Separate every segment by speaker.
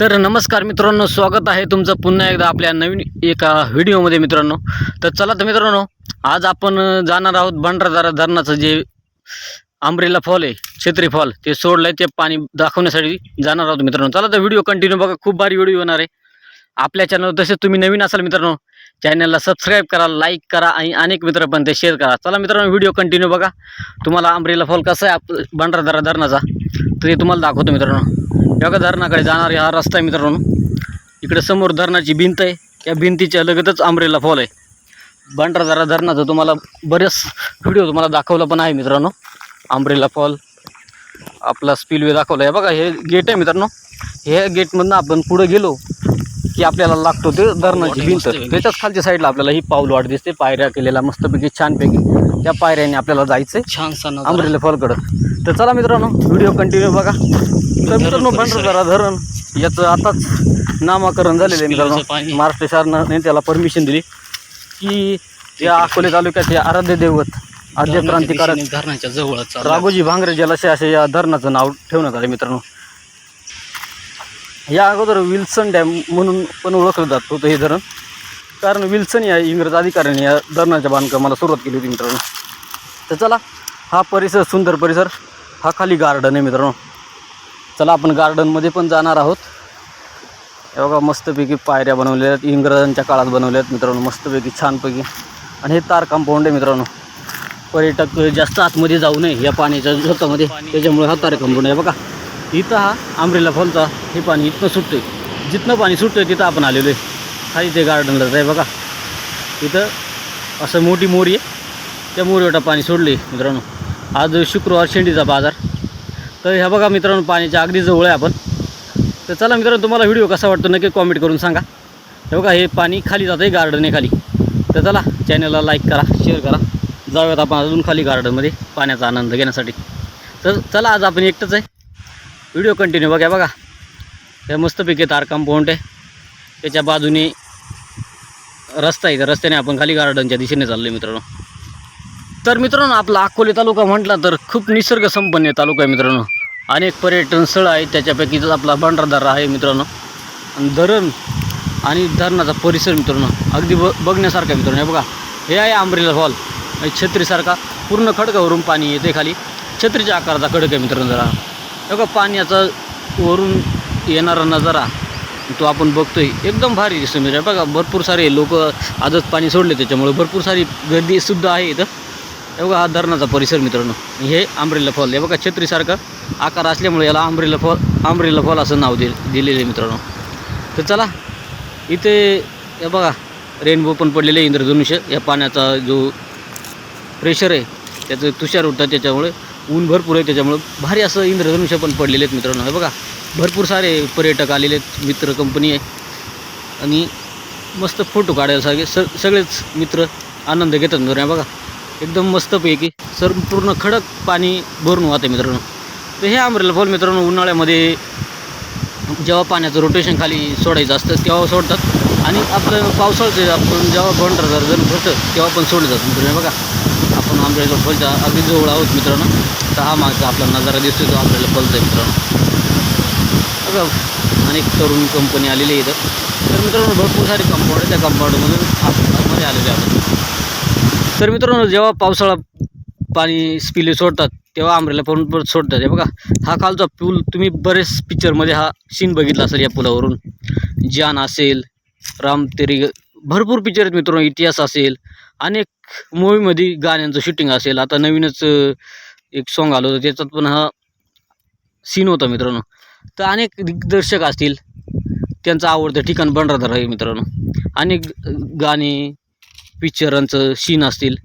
Speaker 1: तर नमस्कार मित्रांनो स्वागत आहे तुमचं पुन्हा एकदा आपल्या नवीन एका व्हिडिओमध्ये मित्रांनो. तर चला तर मित्रांनो आज आपण जाणार आहोत भंडारदारा धरणाचं जे आंब्रेला फॉल आहे छत्री फॉल ते सोडलं आहे ते पाणी दाखवण्यासाठी जाणार आहोत मित्रांनो. चला तर व्हिडिओ कंटिन्यू बघा खूप भारी व्हिडिओ येणार आहे. आपल्या चॅनलवर तसेच तुम्ही नवीन असाल मित्रांनो चॅनलला सबस्क्राईब करा लाईक करा आणि अनेक मित्र पण ते शेअर करा. चला मित्रांनो व्हिडिओ कंटिन्यू बघा. तुम्हाला आंब्रेला फॉल कसा आहे आप भंडारदारा धरणाचा तर ते तुम्हाला दाखवतो मित्रांनो. बघा धरणाकडे जाणारा हा रस्ता आहे मित्रांनो. इकडे समोर धरणाची भिंत आहे. त्या भिंतीच्या लगतच आंब्रेला फॉल आहे. भंडारदारा धरणाचं तुम्हाला बरेच व्हिडिओ तुम्हाला दाखवला पण आहे मित्रांनो. Umbrella fall. आपला स्पिलवे दाखवला. आहे बघा हे गेट आहे मित्रांनो. हे गेटमधनं आपण पुढे गेलो. की आपल्याला लागतो ते धरणाची भिंत. त्याच्याच खालच्या साईडला आपल्याला ही पाऊल वाट दिसते. पायऱ्या केलेला मस्तपैकी छानपैकी. त्या पायऱ्याने आपल्याला जायचं
Speaker 2: छान
Speaker 1: आंब्रेला फॉलकडं तर चला मित्रांनो व्हिडिओ कंटिन्यू बघा. तर मित्रांनो भंडारदारा धरण याचं आताच नामाकरण झालेलं आहे मित्रांनो. महाराष्ट्र शासनाने त्याला परमिशन दिली. की या अकोले तालुक्यात हे आराध्य दैवत आद्य क्रांतिकारक
Speaker 2: धरणाच्या जवळच
Speaker 1: राघोजी भांगरे जलाशय असे या धरणाचं नाव ठेवण्यात आले मित्रांनो. या अगोदर विल्सन डॅम म्हणून पण ओळखलं जात होतं हे धरण. कारण विल्सन या इंग्रज अधिकाऱ्याने या धरणाच्या बांधकामाला सुरुवात केली होती मित्रांनो. तर चला हा परिसर सुंदर परिसर हा खाली गार्डन आहे मित्रांनो. चला आपण गार्डनमध्ये पण जाणार आहोत. हे बघा मस्तपैकी पायऱ्या बनवलेल्या आहेत इंग्रजांच्या काळात बनवल्या आहेत मित्रांनो मस्तपैकी छानपैकी. आणि हे तार कंपाऊंड आहे मित्रांनो. पर्यटक जास्त आतमध्ये जाऊ नये या पाण्याच्या झोतामध्ये त्याच्यामुळे हा तार कंपाऊंड आहे बघा. इथं हा आंब्रेला फॉलचा हे पाणी इथनं सुटतंय. जिथनं पाणी सुटतंय तिथं आपण आलेलो आहे. खाली ते गार्डनलाच आहे बघा. इथं असं मोठी मोरी आहे. त्या मोरीवर पाणी सोडले मित्रांनो. आज शुक्रवार शेंडीचा बाजार. तर ह्या बघा मित्रांनो पाण्याच्या अगदी जवळ आहे आपण. तर चला मित्रांनो तुम्हाला व्हिडिओ कसा वाटतो नक्की कॉमेंट करून सांगा. हे बघा हे पाणी खाली जातं आहे गार्डन आहे खाली. तर चला चॅनलला लाईक करा शेअर करा. जाऊयात आपण अजून खाली गार्डनमध्ये पाण्याचा आनंद घेण्यासाठी. तर चला आज आपण एकटंच आहे. व्हिडिओ कंटिन्यू बघा बघा. हे मस्तपैकी तार कंपाऊंड आहे. त्याच्या बाजूने रस्ता आहे त्या रस्त्याने आपण खाली गार्डनच्या दिशेने चाललो आहे मित्रांनो. तर मित्रांनो आपला अकोले तालुका म्हटला तर खूप निसर्ग संपन्न तालुका आहे मित्रांनो. अनेक पर्यटन स्थळं आहेत. त्याच्यापैकीच आपला भंडारदारा आहे मित्रांनो. आणि धरण आणि धरणाचा परिसर मित्रांनो अगदी ब बघण्यासारखा आहे मित्रांनो. हे बघा हे आहे आंब्रेला हॉल. छत्रीसारखा पूर्ण खडकावरून पाणी येते खाली. छत्रीच्या आकाराचा खडक आहे मित्रांनो जरा. बघा पाण्याचा वरून येणारा नजारा तो आपण बघतोय. एकदम भारी दिसतो आहे बघा भरपूर सारे लोक आजच पाणी सोडले त्याच्यामुळे भरपूर सारी गर्दीसुद्धा आहे इथं. बघा हा धरणाचा परिसर मित्रांनो. हे आंब्रेला फॉल. हे बघा छत्रीसारखा आकार असल्यामुळे याला आंब्रेला फॉल आंब्रेला फॉल असं नाव दि दिलेलं आहे मित्रांनो. तर चला इथे हे बघा रेनबो पण पडलेले इंद्रधनुष्य. या पाण्याचा जो प्रेशर आहे त्याचं तुषार उठतात त्याच्यामुळे ऊन भरपूर आहे त्याच्यामुळं. भारी असं इंद्रधनुष्य पण पडलेले आहेत मित्रांनो. हे बघा भरपूर सारे पर्यटक आलेले आहेत मित्र कंपनी आहे. आणि मस्त फोटो काढायला सारखे स सगळेच मित्र आनंद घेतात मित्रांनो. बघा एकदम मस्तपैकी संपूर्ण खडक पाणी भरून वाहते मित्रांनो. तर हे आमरेला फॉल मित्रांनो उन्हाळ्यामध्ये जेव्हा पाण्याचं रोटेशन खाली सोडायचं असतं तेव्हा सोडतात. आणि आपलं पावसाळ्याचं आपण जेव्हा बंडर जर भरतं तेव्हा पण सोडलं जातं मित्रांनो. बघा आपण आंब्रेला फॉलच्या अगदी जवळ आहोत मित्रांनो. तर हा मागचा आपला नजारा दिसतो तो आपल्याला फॉलचा आहे मित्रांनो. बघा अनेक तरुण कंपनी आलेली इथं तर मित्रांनो भरपूर सारे कंपाऊंड आहे त्या कंपाऊंडमधून आतमध्ये आलेले आहेत. तर मित्रांनो जेव्हा पावसाळा पाणी स्पिले सोडतात तेव्हा आंब्रेला पण परत सोडतात. हे बघा हा खालचा पूल तुम्ही बरेच पिक्चरमध्ये हा सीन बघितला असेल या पुलावरून. जान असेल राम तेरी भरपूर पिक्चर आहेत मित्रांनो इतिहास असेल अनेक मूवीमध्ये गाण्यांचं शूटिंग असेल. आता नवीनच एक सॉन्ग आलं होतं त्याच्यात पण हा सीन होता मित्रांनो. तर अनेक दिग्दर्शक असतील त्यांचं आवडतं ठिकाण भंडारदार आहे मित्रांनो. अनेक गाणे पिक्चरांचं सीन असतील.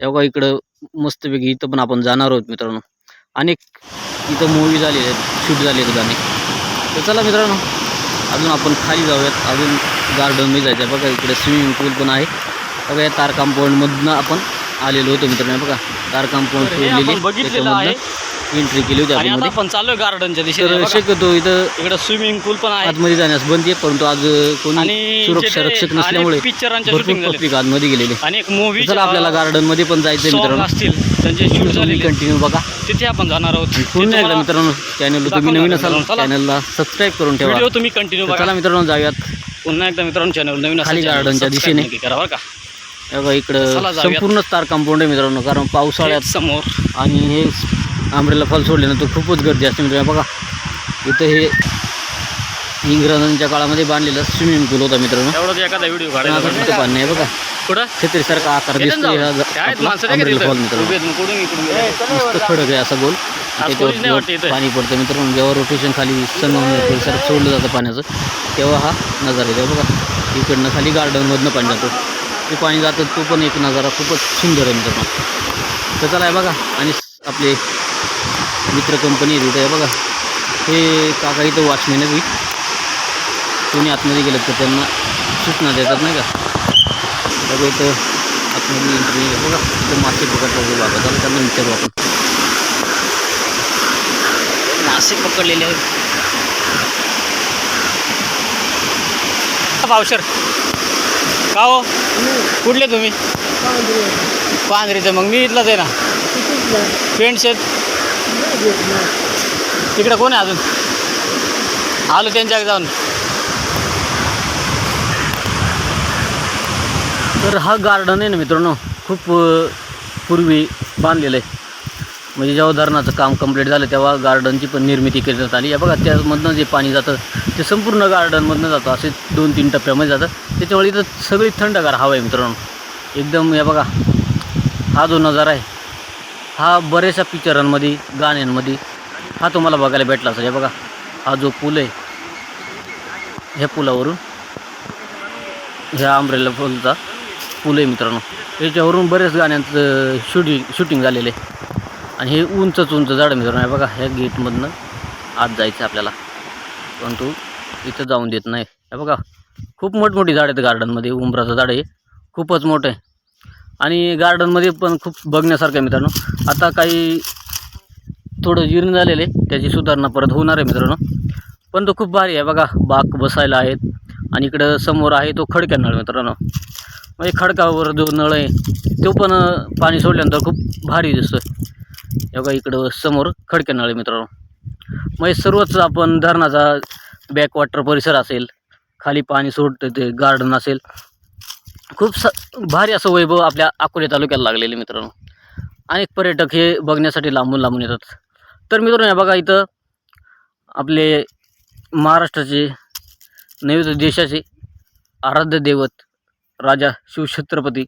Speaker 1: तेव्हा इकडं मस्तपैकी इथं पण आपण जाणार आहोत मित्रांनो. अनेक इथं मूवी झालेले आहेत शूट झाली आहेत गाणे तर चला मित्रांनो अजून आपण खाली जाऊयात. अजून गार्डनमध्ये जायचं आहे. बघा इकडे स्विमिंग पूल पण आहे. बघा या तार कंपाऊंडमधनं आपण आलेलो होतो मित्रांनो बघा तार कंपाऊंड
Speaker 2: आहे.
Speaker 1: एंट्री केली होती
Speaker 2: आणि आपण चाललोय गार्डनच्या दिशेने.
Speaker 1: शक्यतो इथं
Speaker 2: इकडे स्विमिंग पूल पण आहे.
Speaker 1: आतमध्ये जाण्यास बंदी आहे परंतु आज कोणी
Speaker 2: आणि
Speaker 1: सुरक्षा रक्षक नसल्यामुळे भरपूर
Speaker 2: झाले.
Speaker 1: पब्लिक आतमध्ये गेलेले.
Speaker 2: अनेक मूवी
Speaker 1: चला आपल्याला गार्डनमध्ये पण
Speaker 2: सॉन्ग
Speaker 1: मित्रांनो.
Speaker 2: असतील त्यांचे शूट झालेले.
Speaker 1: कंटिन्यू बघा.
Speaker 2: तिथे आपण जाणार आहोत.
Speaker 1: आणि पुन्हा एकदा मित्रांनो चॅनल तुम्ही नवीन असाल.
Speaker 2: चला.
Speaker 1: चॅनलला सबस्क्राईब करून ठेवा.
Speaker 2: तुम्ही कंटिन्यू
Speaker 1: चला मित्रांनो जाऊयात.
Speaker 2: पुन्हा एकदा मित्रांनो चॅनल नवीन असेल
Speaker 1: खाली गार्डनच्या दिशेने.
Speaker 2: करा बरं का?
Speaker 1: बघा इकडं
Speaker 2: चला जाऊयात.
Speaker 1: संपूर्ण तार कंपाऊंड आहे मित्रांनो कारण पावसाळ्यात
Speaker 2: समोर.
Speaker 1: आणि हे आंब्रेला फॉल सोडल्यानंतर खूपच गर्दी असते मित्रांनो. बघा इथं हे इंग्रजांच्या काळामध्ये बांधलेलं स्विमिंग पूल होता मित्रांनो.
Speaker 2: एवढंच एखादा व्हिडिओ
Speaker 1: पण आता आहे बघा.
Speaker 2: कुठं?
Speaker 1: छत्रीसारखा आकार
Speaker 2: येतं ना
Speaker 1: दिसतोय
Speaker 2: जाऊ.
Speaker 1: हा
Speaker 2: ते आहेत माणसं नाही का
Speaker 1: umbrella fall
Speaker 2: तिथं?
Speaker 1: मित्रांनो.
Speaker 2: उभे आहेत, मग कुठून इकडून गेले?
Speaker 1: मस्त खडक आहे असा गोल.
Speaker 2: आज कोणीच नाही वाटतं
Speaker 1: त्याच्यावर
Speaker 2: इथं.
Speaker 1: पाणी पडतं मित्रांनो. जेव्हा रोटेशन खाली संगमनेर परिसरात सोडलं जातं पाण्याचं तेव्हा हा नजारा येतो. बघा इकडनं खाली गार्डनमधनं पाणी जातो. ते पाणी जातं तो पण एक नजारा खूपच सुंदर आहे मित्रांनो. तर चला आहे बघा आणि आपले मित्र कंपनी आहे तिथं आहे बघा. हे काका इथं वॉचमॅन आहे कोणी आतमध्ये गेलं तर त्यांना सूचना देतात नाही का? बघा इथं आतमध्ये एंट्री बघा इथं मासे पकडतात वगैरे बाबा. चला त्यांना विचारू आपण.
Speaker 2: मासे पकडलेले आहेत. पावशर का हो? कुठले तुम्ही? पांढरीचे. मग मी इथलाच आहे ना? पेंट शेत तिकडे कोण आहे अजून? आलो त्यांच्याकडे जाऊन.
Speaker 1: तर हा गार्डन आहे ना मित्रांनो खूप पूर्वी बांधलेलं आहे. म्हणजे जेव्हा धरणाचं काम कंप्लीट झालं तेव्हा गार्डनची पण निर्मिती करण्यात आली. या बघा त्यामधनं जे पाणी जातं ते संपूर्ण गार्डनमधनं जातं. असे दोन तीन टप्प्यामध्ये जातं. त्याच्यामुळे इथं सगळी थंडगार हवा आहे मित्रांनो. एकदम या बघा हा जो नजारा आहे हा बऱ्याचशा पिक्चरांमध्ये गाण्यांमध्ये हा तुम्हाला बघायला भेटला असेल. हे बघा हा जो पूल आहे ह्या पुलावरून ह्या आंब्रेला पुलचा पूल आहे मित्रांनो. याच्यावरून बरेच गाण्यांचं शूटिंग शूटिंग झालेलं आहे. आणि हे उंचच उंच झाड आहे मित्रांनो आहे बघा ह्या गेटमधनं आत जायचं आपल्याला. परंतु इथं जाऊन देत नाही. हे बघा खूप मोठमोठी झाड आहेत गार्डनमध्ये उंबराचं झाड आहे. खूपच मोठं आहे. आणि गार्डनमध्ये पण खूप बघण्यासारखं आहे मित्रांनो. आता काही थोडं जीर्ण झालेलं आहे त्याची सुधारणा परत होणार आहे मित्रांनो. पण तो खूप भारी आहे बघा बाक बसायला आहेत. आणि इकडं समोर आहे तो खडक्या नळ मित्रांनो. म्हणजे खडकावर जो नळ आहे तो पण पाणी सोडल्यानंतर खूप भारी दिसतो बघा इकडं समोर खडक्या आहे मित्रांनो. म्हणजे सर्वच आपण धरणाचा बॅकवॉटर परिसर असेल खाली पाणी सोडतं ते गार्डन असेल. खूप स भारी असं वैभव आपल्या अकोले तालुक्याला लागलेले मित्रांनो. अनेक पर्यटक हे बघण्यासाठी लांबून लांबून येतात. तर मित्रांनो या बघा इथं आपले महाराष्ट्राचे नैवेद्य देशाचे आराध्य दैवत राजा शिवछत्रपती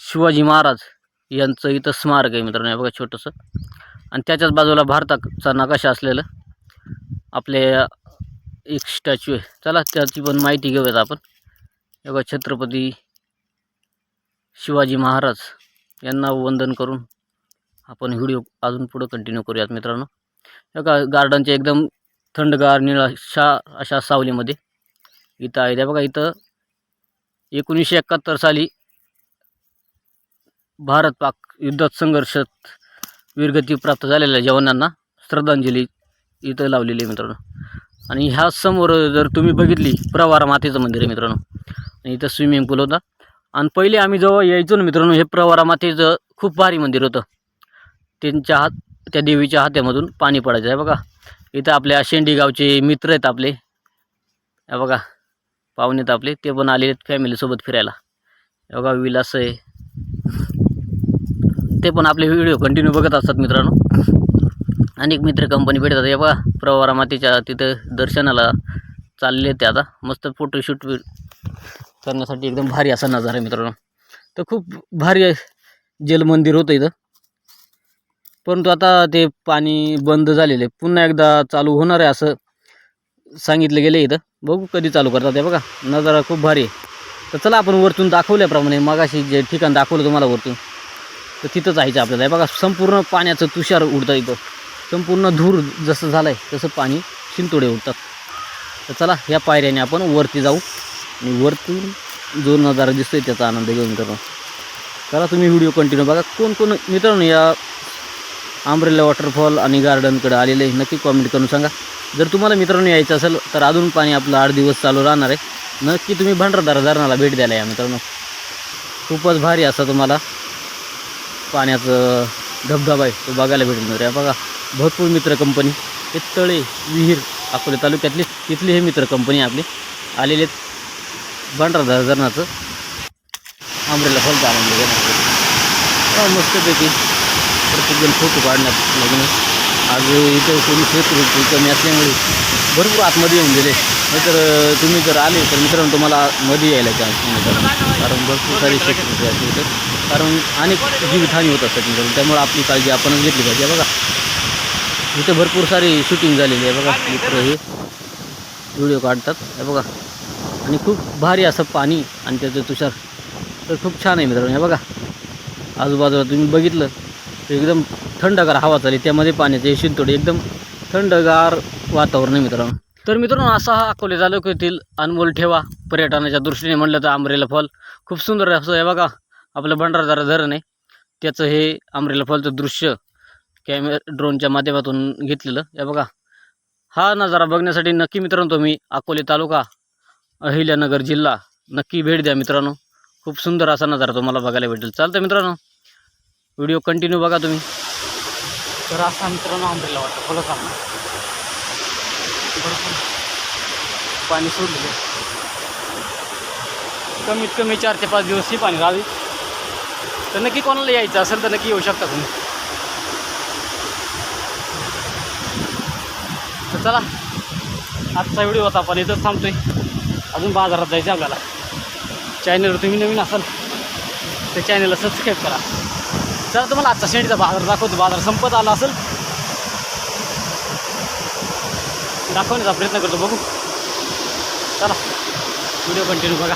Speaker 1: शिवाजी महाराज यांचं इथं स्मारक आहे मित्रांनो हे बघा छोटंसं. आणि त्याच्याच बाजूला भारताचा नकाशा असलेलं आपले एक स्टॅच्यू आहे. चला त्याची पण माहिती घेऊयात आपण. हे बघा छत्रपती शिवाजी महाराज यांना वंदन करून आपण व्हिडिओ अजून पुढं कंटिन्यू करूयात मित्रांनो. हे बघा गार्डनच्या एकदम थंडगार निळाशा अशा सावलीमध्ये इथं आहे त्या बघा इथं एकोणीसशे एकाहत्तर साली भारत पाक युद्धात संघर्षात वीरगती प्राप्त झालेल्या जवानांना श्रद्धांजली इथं लावलेली आहे मित्रांनो. आणि ह्या समोर जर तुम्ही बघितली प्रवारा मातेचं मंदिर आहे मित्रांनो. आणि इथं स्विमिंग पूल होता. आणि पहिले आम्ही जेव्हा यायचो ना मित्रांनो हे प्रवारा मातेचं खूप भारी मंदिर होतं. त्यांच्या हात त्या देवीच्या हात्यामधून पाणी पडायचं आहे बघा. इथं आपल्या शेंडी गावचे मित्र आहेत आपले. हे बघा पाहुणे आहेत आपले. ते पण आलेले आहेत फॅमिलीसोबत फिरायला. बघा विलास आहे. ते पण आपले व्हिडिओ कंटिन्यू बघत असतात मित्रांनो. अनेक मित्र कंपनी भेटतात. हे बघा प्रवारा मातीच्या तिथं दर्शनाला चालले ते आता. मस्त फोटोशूट करण्यासाठी एकदम भारी असा नजारा आहे मित्रांनो. तर खूप भारी जल जलमंदिर होतं इथं. परंतु आता ते पाणी बंद झालेलं आहे. पुन्हा एकदा चालू होणार आहे असं सांगितलं गेलं इथं. बघू कधी चालू करतात हे बघा. नजारा खूप भारी आहे. तर चला आपण वरतून दाखवल्याप्रमाणे मगाशी जे ठिकाण दाखवलं तुम्हाला वरतून. तर तिथंच जायचं आपल्याला. हे बघा संपूर्ण पाण्याचं तुषार उडतं इथं. संपूर्ण धूर जसं झालं आहे तसं पाणी शिंतोडे उडतात. तर चला या पायऱ्याने आपण वरती जाऊ. आणि वरतून जो नजारा दिसतोय त्याचा आनंद घेऊन करू. चला तुम्ही व्हिडिओ कंटिन्यू बघा. कोण कोण मित्रांनो या आंब्रेला वॉटरफॉल आणि गार्डनकडे आलेले आहे नक्की कॉमेंट करून सांगा. जर तुम्हाला मित्रांनो यायचं असेल तर अजून पाणी आपलं आठ दिवस चालू राहणार आहे. नक्की तुम्ही भंडारदार धरणाला भेट द्यायला या मित्रांनो. खूपच भारी असं तुम्हाला पाण्याचं धबधबा आहे तो बघायला भेटून जातो बघा भरपूर मित्र कंपनी हे तळे विहीर अकोले तालुक्यातली तिथली हे मित्र कंपनी आपली. आलेले आहेत भंडारदार धरणाचं. आंब्रेला फलचा आनंद घेण्यासाठी मस्तपैकी प्रत्येकजण फोटो काढण्यात लग्न. आज इथं कोणी क्षेत्र कमी असल्यामुळे भरपूर आतमध्ये येऊन गेले. नाहीतर तुम्ही जर आले तर मित्रांनो तुम्हाला मध्ये यायला चान्स नाही कारण भरपूर सारे शेतकरी असते तर कारण अनेक जीवितहानी होत असतात मित्रांनो त्यामुळे आपली काळजी आपणच घेतली पाहिजे. बघा. इथं भरपूर सारी शूटिंग झालेली आहे बघा. मित्र हे व्हिडिओ काढतात. हे बघा. आणि खूप भारी असं पाणी आणि त्याचं तुषार. तर खूप छान आहे मित्रांनो. हे बघा. आजूबाजूला तुम्ही बघितलं तर एकदम थंडगार हवा चालली. त्यामध्ये पाण्याचे हे शिंतोडे. एकदम थंडगार वातावरण आहे मित्रांनो. तर मित्रांनो असा हा अकोले तालुक्यातील अनमोल ठेवा पर्यटनाच्या दृष्टीने म्हटलं तर आंबरेला फॉल. खूप सुंदर असं हे बघा. आपलं भंडारदारा धरण आहे. त्याचं हे आमरेला फॉलचं दृश्य कॅमे ड्रोनच्या माध्यमातून घेतलेलं. या बघा. हा नजारा बघण्यासाठी नक्की मित्रांनो तुम्ही अकोले तालुका अहिल्यानगर जिल्हा नक्की भेट द्या मित्रांनो. खूप सुंदर असा नजारा तुम्हाला बघायला भेटेल. चालतं मित्रांनो. व्हिडिओ कंटिन्यू बघा तुम्ही. तर असा मित्रांनो आंब्रेला वाटतं. बोला का पाणी सोडलेलं कमीत कमी चार ते पाच दिवस ही पाणी राहावी. तर नक्की कोणाला यायचं असेल तर नक्की येऊ शकता तुम्ही. तर चला आजचा व्हिडिओ होता आपण इथंच थांबतोय. अजून बाजारात जायचं आहे आपल्याला. चॅनलवर तुम्ही नवीन असाल तर चॅनलला सबस्क्राईब करा. चला तुम्हाला आजचा शेंडीचा बाजार दाखवतो. बाजार संपत आला असेल दाखवण्याचा प्रयत्न करतो. बघू. चला व्हिडिओ कंटिन्यू बघा.